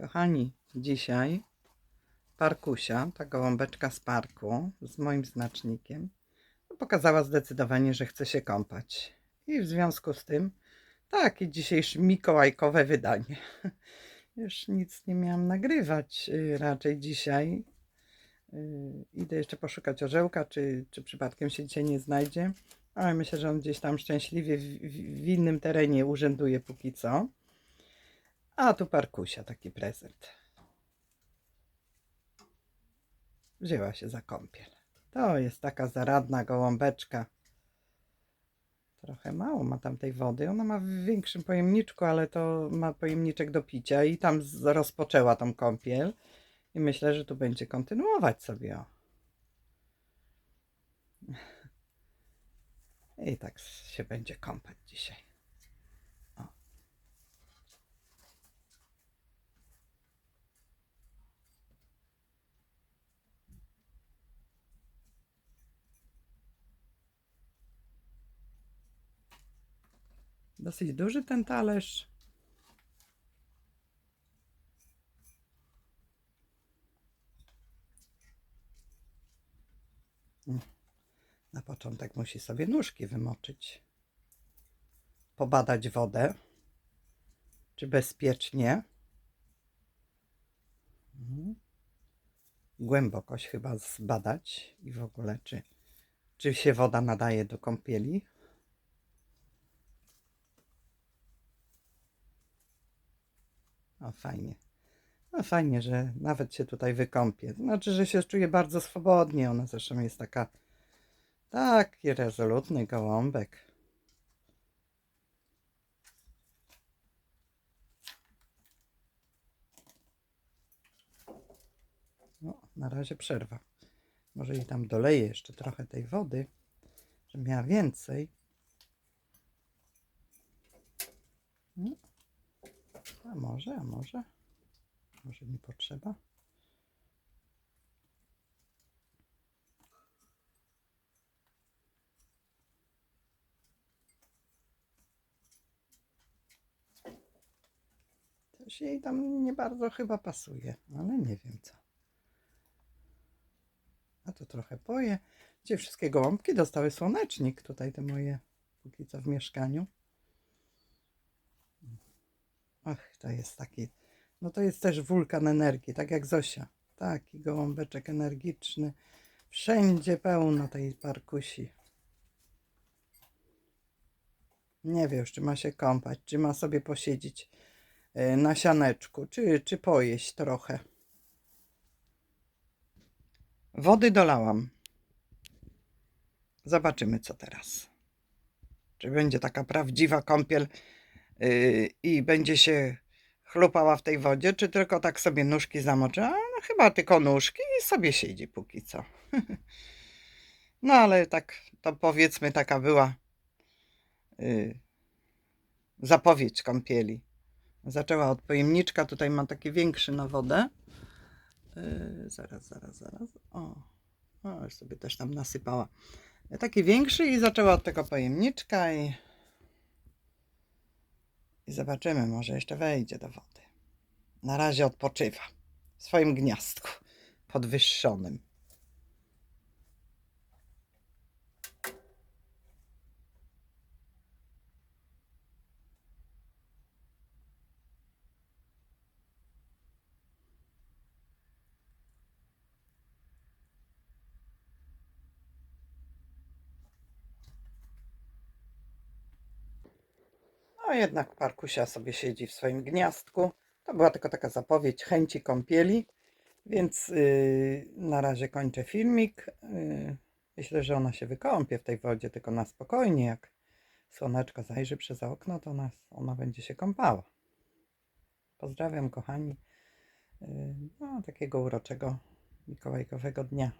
Kochani, dzisiaj Parkusia, ta gołąbeczka z parku z moim znacznikiem, pokazała zdecydowanie, że chce się kąpać. I w związku z tym takie dzisiejsze mikołajkowe wydanie. Już nic nie miałam nagrywać y, raczej dzisiaj. Y, Idę jeszcze poszukać orzełka, czy, czy przypadkiem się dzisiaj nie znajdzie. Ale myślę, że on gdzieś tam szczęśliwie w, w, w innym terenie urzęduje póki co. A tu Parkusia taki prezent. Wzięła się za kąpiel. To jest taka zaradna gołąbeczka. Trochę mało ma tam tej wody. Ona ma w większym pojemniczku, ale to ma pojemniczek do picia i tam rozpoczęła tą kąpiel. I myślę, że tu będzie kontynuować sobie. I tak się będzie kąpać dzisiaj. Dosyć duży ten talerz. Mm. Na początek musi sobie nóżki wymoczyć. Pobadać wodę. Czy bezpiecznie. Mhm. Głębokość chyba zbadać i w ogóle czy, czy się woda nadaje do kąpieli. O, fajnie. No fajnie, że nawet się tutaj wykąpie. Znaczy, że się czuje bardzo swobodnie. Ona zresztą jest taka taki rezolutny gołąbek. No, na razie przerwa. Może i tam doleję jeszcze trochę tej wody, żeby miała więcej. No. A może, a może? Może nie potrzeba? Coś jej tam nie bardzo chyba pasuje, ale nie wiem co. A to trochę poje. Gdzie wszystkie gołąbki dostały słonecznik, tutaj te moje, póki co w mieszkaniu. Ach, to jest taki, no to jest też wulkan energii, tak jak Zosia. Taki gołąbeczek energiczny. Wszędzie pełno tej parkusi. Nie wie już, czy ma się kąpać, czy ma sobie posiedzieć e, na sianeczku, czy, czy pojeść trochę. Wody dolałam. Zobaczymy, co teraz. Czy będzie taka prawdziwa kąpiel i będzie się chlupała w tej wodzie, czy tylko tak sobie nóżki zamoczy? A, no chyba tylko nóżki i sobie siedzi póki co. no ale tak, to powiedzmy taka była yy, zapowiedź kąpieli. Zaczęła od pojemniczka, tutaj mam taki większy na wodę. Yy, zaraz, zaraz, zaraz. O, o, już sobie też tam nasypała. Taki większy i zaczęła od tego pojemniczka i, i zobaczymy, może jeszcze wejdzie do wody. Na razie odpoczywa w swoim gniazdku podwyższonym. No jednak Parkusia sobie siedzi w swoim gniazdku. To była tylko taka zapowiedź chęci kąpieli, więc yy, na razie kończę filmik. Yy, myślę, że ona się wykąpie w tej wodzie, tylko na spokojnie. Jak słoneczko zajrzy przez okno, to ona, ona będzie się kąpała. Pozdrawiam, kochani. Yy, no, takiego uroczego mikołajkowego dnia.